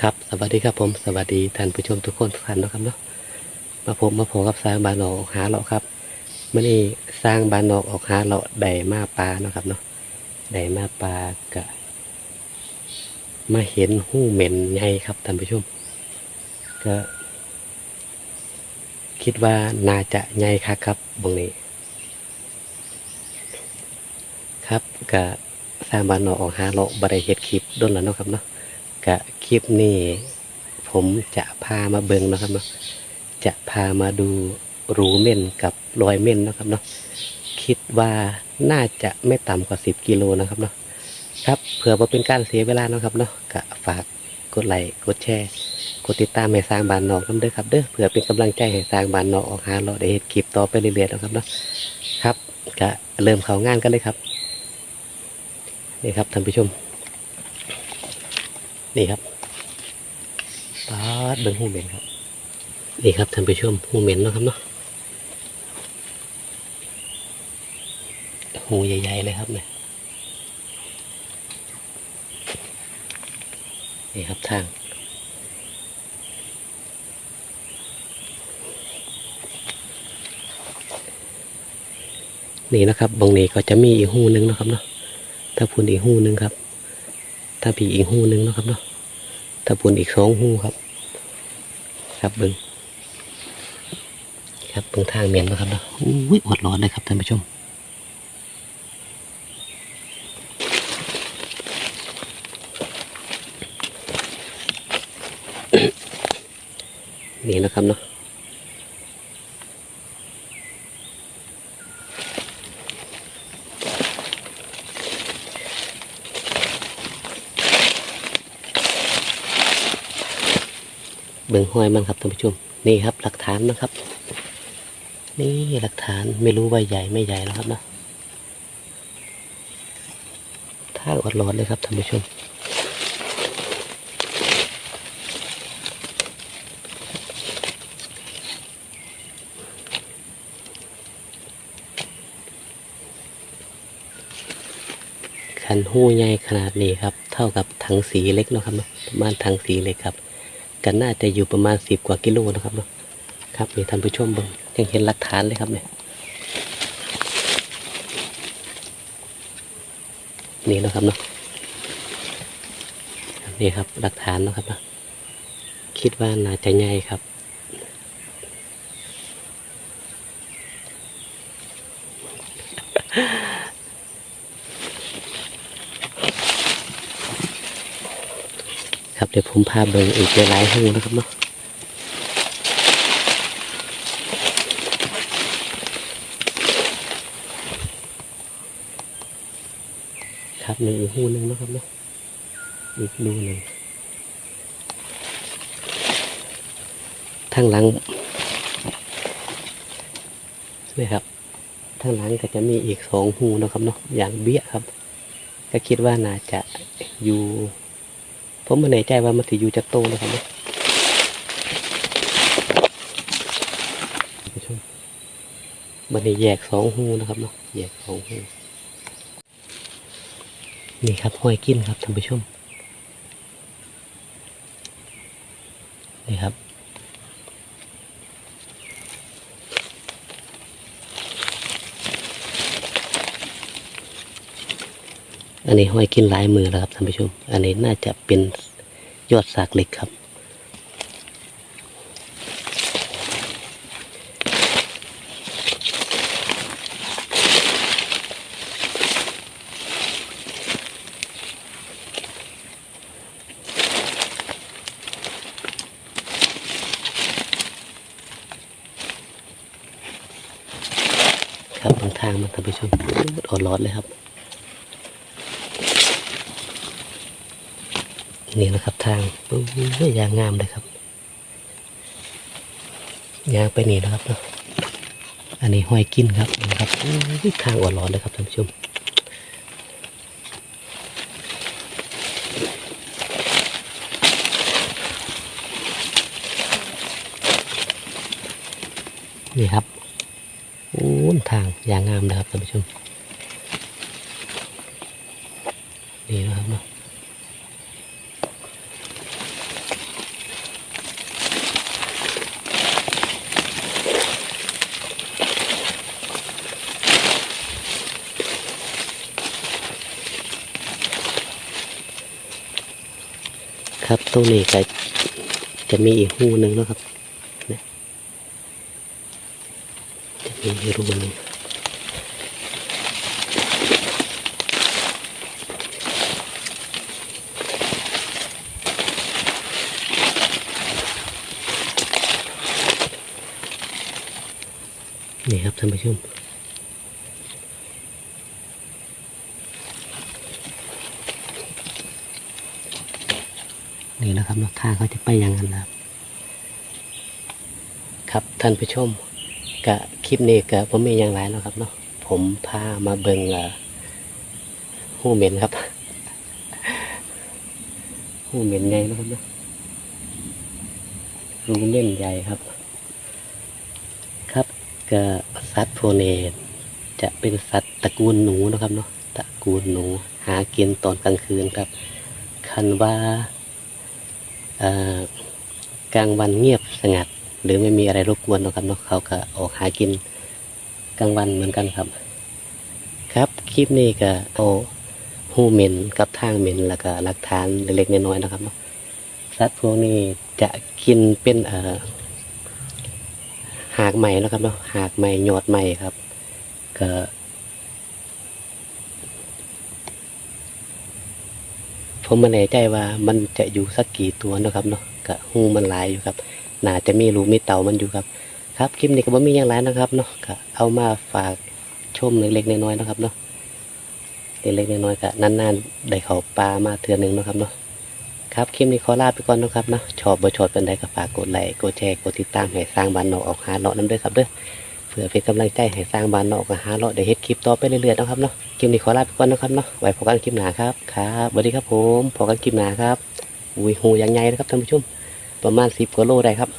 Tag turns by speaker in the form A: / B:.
A: ครับสวัสดีครับผมสวัสดีท่านผู้ชมทุกคนทุกท่านนะครับเนาะมาพบมาพบกับสร้างบานนอกออกหาเลาครับมื่อนี้สร้างบานนอกออกหาเลาะได้มาปลาเนาะครับเนาะได้มาปลากะมาเห็นหู้เหม็นใหญ่ครับท่านผู้ชม ก็ คิดว่าน่าจะใหญ่คักครับบงนี้ ครับกะสร้างบานนอกออกหาเลาะบริเฮ็ดคลิปด้นแล้วเนาะครับเนาะ กะคลิปนี้ผมจะพามาเบิงนะครับเนาะจะพามาดูรูเม่นกับรอยเม่นนะครับเนาะคิดว่าน่าจะไม่ต่ำกว่า 10 กิโลนะครับเนาะครับเผื่อว่าเป็นการเสียเวลานะครับเนาะกะฝากกดไลค์กดแชร์กดติดตามให้สร้างบานนอกน้ำเด้อครับเด้อเผื่อเป็นกำลังใจให้สร้างบานนอกออกหาเราได้เฮ็ดคลิปต่อไปเรื่อยๆนะครับเนาะครับกะเริ่มเขางานกันเลยครับนี่ครับท่านผู้ชม นี่ครับปาดเบิ้งหูเหม็นครับนี่ครับท่านผู้ชมหูเหม็นเนาะครับเนาะหูใหญ่ๆเลยครับเนี่ยนี่ครับทางนี่นะครับบางนี้ก็จะมีอีกหูหนึงนะครับเนาะถ้าพูนอีกหูหนึงครับ ถ้าผีอีกหูหนึ่งนะครับเนาะถ้าพูนอีกสองหูครับ ครับเบิงครับเบิงทางเมียนนะครับเนาะอุ้ยอดร้อนเลยครับท่านผู้ชมนี่นะครับเนาะ เบิ่งห้อยมันครับท่านผู้ชม นี่ครับหลักฐานนะครับ นี่หลักฐานไม่รู้ว่าใหญ่ไม่ใหญ่แล้วครับนะถ้าอดร้อนเลยครับท่านผู้ชมขันหู้ใหญ่ขนาดนี้ครับ เท่ากับถังสีเล็กนะครับประมาณถังสีเล็กครับ กันน่าจะอยู่ประมาณสิบกว่ากิโลนะครับเนาะครับนี่ท่านผู้ชมเบิ่งยังเห็นหลักฐานเลยครับเนี่ยนี่นะครับเนาะนี่ครับหลักฐานนะครับเนาะคิดว่าน่าจะใหญ่ครับ ครับเดี๋ยวผมพาเบิ่งอีกหลายๆห้องนะครับเนาะครับหนึ่งอีกหูหนึ่งนะครับเนาะอีกรูหนึ่งทางหลังนี่ครับทางหลังก็จะมีอีกสองหูนะครับเนาะอย่างเบี้ยครับ ก็คิดว่าน่าจะอยู่ ผมไม่แน่ใจว่ามันถือยู่จากโตนะครับเนี่ยผู้ชมมันได้แยกสองหูนะครับเนาะแยกสองหูนี่ครับห้อยกินครับท่านผู้ชมนี่ครับ อันนี้ห้อยกินหลายมือแล้วครับท่านผู้ชม อันนี้น่าจะเป็นยอดสากเหล็กครับ ครับบางทางมันท่านผู้ชมอดร้อนเลยครับ นี่นะครับทางยางงามเลยครับยางไปนี่นะครับเนาะอันนี้ห้อยกินครับนะครับทางอ่อนร้อนเลยครับท่านผู้ชมนี่ครับโอ้ยทางยางงามเลยครับท่านผู้ชม นี่นะครับเนาะ ครับตรงนี้ก็จะมีอีกหูหนึ่งนะครับจะมีอีกรูหนึ่งนี่ครับท่านผู้ชม นี่นะครับเนาะทาเขาจะไปอยังนั้นนะครับ ครับท่านผู้ชมกะคลิปนี้กะผมมีอย่างไรเนาะครับเนาะผมพามาเบิงเออหูเหม็นครับหูเหม็นใหญ่นะครับเนาะรูเม่นใหญ่ครับ ครับกะสัตว์พวกนี้จะเป็นสัตว์ตระกูลหนูนะครับเนาะตระกูลหนู หากินตอนกลางคืนครับ คันว่า กลางวันเงียบสงัด หรือไม่มีอะไรรบกวนนะครับเนาะเขาก็ออกหากินกลางวันเหมือนกันครับ ครับคลิปนี้ก็เอาหูเหม็นกับทางเหม็นแล้วก็หลักฐานเล็กๆน้อยๆนะครับเนาะสัตว์พวกนี้จะกินเป็นเอ่อหากใหม่นะครับเนาะหากใหม่หยอดใหม่ครับ ก็ ผมไม่แน่ใจว่ามันจะอยู่สักกี่ตัวนะครับเนาะกะหูมันหลายอยู่ครับน่าจะมีรูมีเต่ามันอยู่ครับ ครับคลิปนี้ก็บ่มีอย่างไรนะครับเนาะก็เอามาฝากชมเล็กๆน้อยๆนะครับเนาะเล็กๆน้อยๆก็นานๆได้เขาปลามาเทือนหนึ่งนะครับเนาะครับคลิปนี้ขอลาไปก่อนนะครับเนาะชอบบ่ชอบเป็นใดก็ฝากกดไลค์กดแชร์กดติดตามให้สร้างบ้านนอกออกหาเลาะน้ำด้วยครับเด้อ เพื่อเป็นกำลังใจให้สร้างบ้านนอกออกหาเลาะได้เฮ็ดคลิปต่อไปเรื่อยๆนะครับเนาะคลิปนี้ขอลาไปก่อนนะครับเนาะไว้พบกันคลิปหน้าครับครับสวัสดีครับผมพบกันคลิปหน้าครับอุ้ยหูยังไงนะครับท่านผู้ชมประมาณสิบกว่าโลได้ครับ